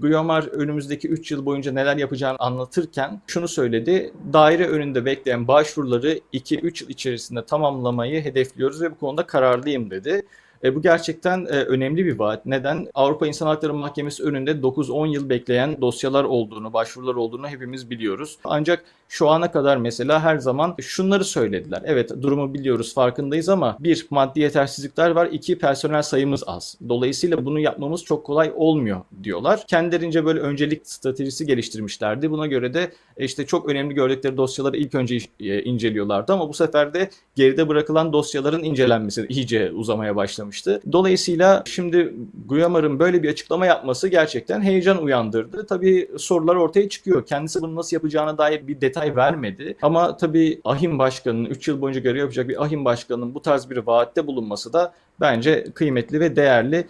Guillaume önümüzdeki 3 yıl boyunca neler yapacağını anlatırken şunu söyledi. Daire önünde bekleyen başvuruları 2-3 yıl içerisinde tamamlamayı hedefliyoruz ve bu konuda kararlıyım dedi. E, bu gerçekten e, önemli bir vaat. Neden? Avrupa İnsan Hakları Mahkemesi önünde 9-10 yıl bekleyen dosyalar olduğunu, başvurular olduğunu hepimiz biliyoruz. Ancak şu ana kadar mesela her zaman şunları söylediler. Evet durumu biliyoruz, farkındayız ama bir maddi yetersizlikler var, iki personel sayımız az. Dolayısıyla bunu yapmamız çok kolay olmuyor diyorlar. Kendilerince böyle öncelik stratejisi geliştirmişlerdi. Buna göre de e, işte çok önemli gördükleri dosyaları ilk önce e, inceliyorlardı ama bu sefer de geride bırakılan dosyaların incelenmesi iyice uzamaya başlamıştı. Dolayısıyla şimdi Guyamar'ın böyle bir açıklama yapması gerçekten heyecan uyandırdı. Tabii sorular ortaya çıkıyor. Kendisi bunu nasıl yapacağına dair bir detay vermedi. Ama tabii ahim başkanının 3 yıl boyunca görev yapacak bir ahim başkanının bu tarz bir vaatte bulunması da bence kıymetli ve değerli.